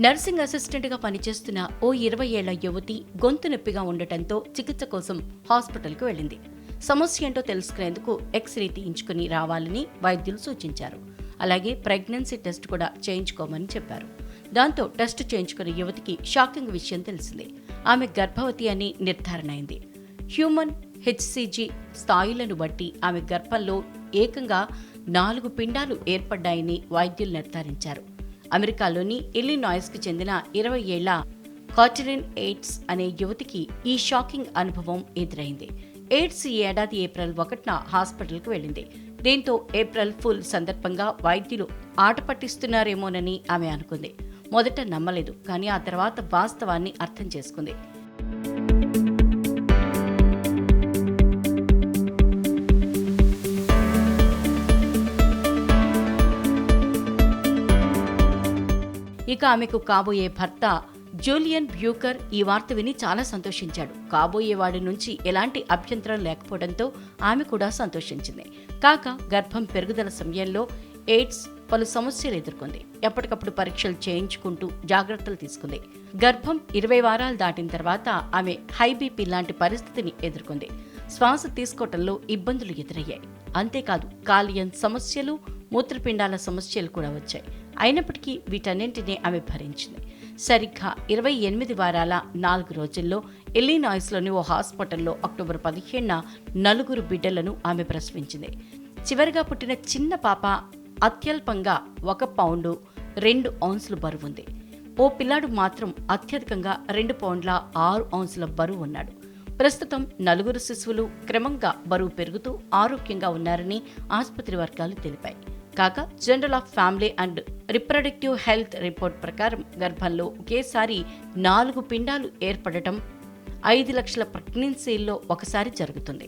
Nursing అసిస్టెంట్గా పనిచేస్తున్న ఓ ఇరవై ఏళ్ళ యువతి గొంతు నొప్పిగా ఉండటంతో చికిత్స కోసం హాస్పిటల్కు వెళ్ళింది. సమస్య ఏంటో తెలుసుకునేందుకు ఎక్స్రే తీయించుకుని రావాలని వైద్యులు సూచించారు. అలాగే ప్రెగ్నెన్సీ టెస్ట్ కూడా చేయించుకోమని చెప్పారు. దాంతో టెస్ట్ చేయించుకున్న యువతికి షాకింగ్ విషయం తెలిసింది. ఆమె గర్భవతి అని నిర్ధారణ అయింది. హ్యూమన్ హెచ్సిజీ స్థాయిలను బట్టి ఆమె గర్భంలో ఏకంగా నాలుగు పిండాలు ఏర్పడ్డాయని వైద్యులు నిర్ధారించారు. అమెరికాలోని ఇల్లినాయిస్కి చెందిన ఇరవై ఏళ్ళ కాటరిన్ ఎయిడ్స్ అనే యువతికి ఈ షాకింగ్ అనుభవం ఎదురైంది. ఎయిడ్స్ ఈ ఏడాది ఏప్రిల్ ఒకటిన హాస్పిటల్కు వెళ్ళింది. దీంతో ఏప్రిల్ ఫుల్ సందర్భంగా వైద్యులు ఆట పట్టిస్తున్నారేమోనని ఆమె అనుకుంది. మొదట నమ్మలేదు కానీ ఆ తర్వాత వాస్తవాన్ని అర్థం చేసుకుంది. ఇక ఆమెకు కాబోయే భర్త జూలియన్ బ్యూకర్ ఈ వార్త విని చాలా సంతోషించాడు. కాబోయే వాడి నుంచి ఎలాంటి అభ్యంతరం లేకపోవడంతో ఆమె కూడా సంతోషించింది. కాక గర్భం పెరుగుదల సమయంలో ఎయిడ్స్ పలు సమస్యలు ఎదుర్కొంది. ఎప్పటికప్పుడు పరీక్షలు చేయించుకుంటూ జాగ్రత్తలు తీసుకుంది. గర్భం ఇరవై వారాలు దాటిన తర్వాత ఆమె హై బీపీ లాంటి పరిస్థితిని ఎదుర్కొంది. శ్వాస తీసుకోవటంలో ఇబ్బందులు ఎదురయ్యాయి. అంతేకాదు కాలియన్ సమస్యలు మూత్రపిండాల సమస్యలు కూడా వచ్చాయి. అయినప్పటికీ వీటన్నింటినీ ఆమె భరించింది. సరిగ్గా ఇరవై ఎనిమిది వారాల నాలుగు రోజుల్లో ఎల్లీనాయిస్లోని ఓ హాస్పిటల్లో అక్టోబర్ పదిహేడున నలుగురు బిడ్డలను ఆమె ప్రసవించింది. చివరిగా పుట్టిన చిన్న పాప అత్యల్పంగా ఒక పౌండు రెండు ఔన్సులు బరువుంది ఓ పిల్లాడు మాత్రం అత్యధికంగా రెండు పౌండ్ల ఆరు ఔన్సుల బరువు ఉన్నాడు. ప్రస్తుతం నలుగురు శిశువులు క్రమంగా బరువు పెరుగుతూ ఆరోగ్యంగా ఉన్నారని ఆసుపత్రి వర్గాలు తెలిపాయి. కాగా general of family and reproductive health report ప్రకారం గర్భంలో ఒకేసారి నాలుగు పిండాలు ఏర్పడటం ఐదు లక్షల ప్రెగ్నెన్సీల్లో ఒకసారి జరుగుతుంది.